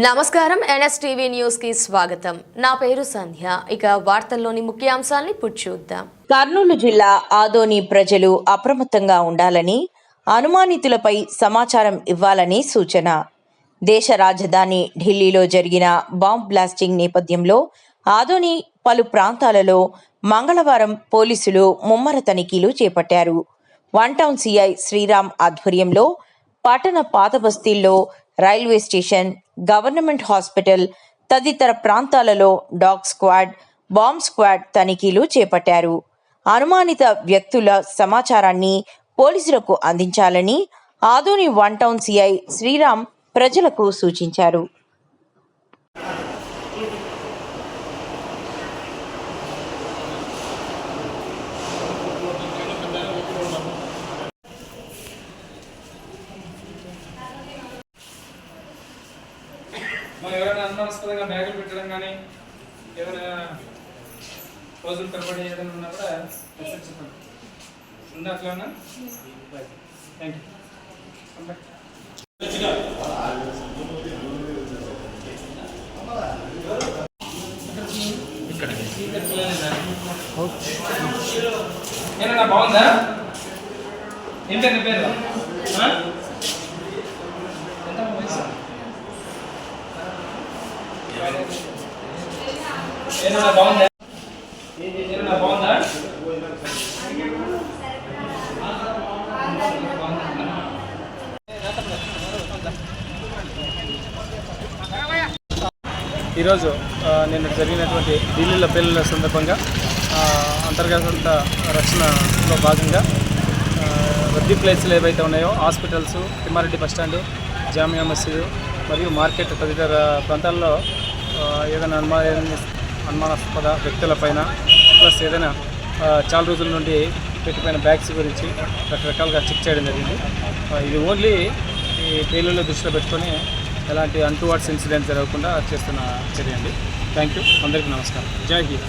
నమస్కారం. ఎన్ఎస్టీవీ న్యూస్కి స్వాగతం. నా పేరు సంధ్య. ఇక వార్తల్లోని ముఖ్యాంశాల్ని చూద్దాం. కర్నూలు జిల్లా ఆదోని ప్రజలు అప్రమత్తంగా ఉండాలని అనుమానితులపై సమాచారం ఇవ్వాలని సూచన. దేశ రాజధాని ఢిల్లీలో జరిగిన బాంబ్ బ్లాస్టింగ్ నేపథ్యంలో ఆదోని పలు ప్రాంతాలలో మంగళవారం పోలీసులు ముమ్మర తనిఖీలు చేపట్టారు. వన్ టౌన్ సిఐ శ్రీరామ్ ఆధ్వర్యంలో పట్టణ పాత బస్తీల్లో రైల్వే స్టేషన్ గవర్నమెంట్ హాస్పిటల్ తదితర ప్రాంతాలలో డాగ్ స్క్వాడ్ బాంబ్ స్క్వాడ్ తనిఖీలు చేపట్టారు. అనుమానిత వ్యక్తుల సమాచారాన్ని పోలీసులకు అందించాలని Adoni one town CI Sriram ప్రజలకు సూచించారు. మనం ఎవరైనా అనుమానాస్పదంగా బ్యాగులు పెట్టడం కానీ ఏమైనా రోజులు తరబడి ఏదైనా ఉన్నా కూడా మెసేజ్ చెప్పండి. ఉందా అట్లా ఉన్నా థ్యాంక్ యూ ఏమన్నా బాగుందా? ఏం పేరు నీ పేరు ఆ? ఎంత వయసు ఏమన్నా బాగుందా? ఏమన్నా బాగుందా? ఈరోజు నిన్న జరిగినటువంటి ఢిల్లీలో పిల్లల సందర్భంగా అంతర్గత రక్షణలో భాగంగా ఆ, రద్దీ ప్లేస్లు ఏవైతే ఉన్నాయో హాస్పిటల్స్ తిమ్మారెడ్డి బస్టాండ్ జామియా మసీదు మరియు మార్కెట్ తదితర ప్రాంతాల్లో ఏదైనా అనుమాన అనుమానాస్పద వ్యక్తులపైన ప్లస్ ఏదైనా చాలా రోజుల నుండి పెట్టిపోయిన బ్యాగ్స్ గురించి రకరకాలుగా చెక్ చేయడం జరిగింది. ఇది ఓన్లీ ఈ పేలుల్లో దృష్టిలో పెట్టుకొని ఎలాంటి అంటువార్డ్స్ ఇన్సిడెంట్ జరగకుండా చేస్తున్న చర్య అండి. Thank you. అందరికీ నమస్కారం. జై హింద్.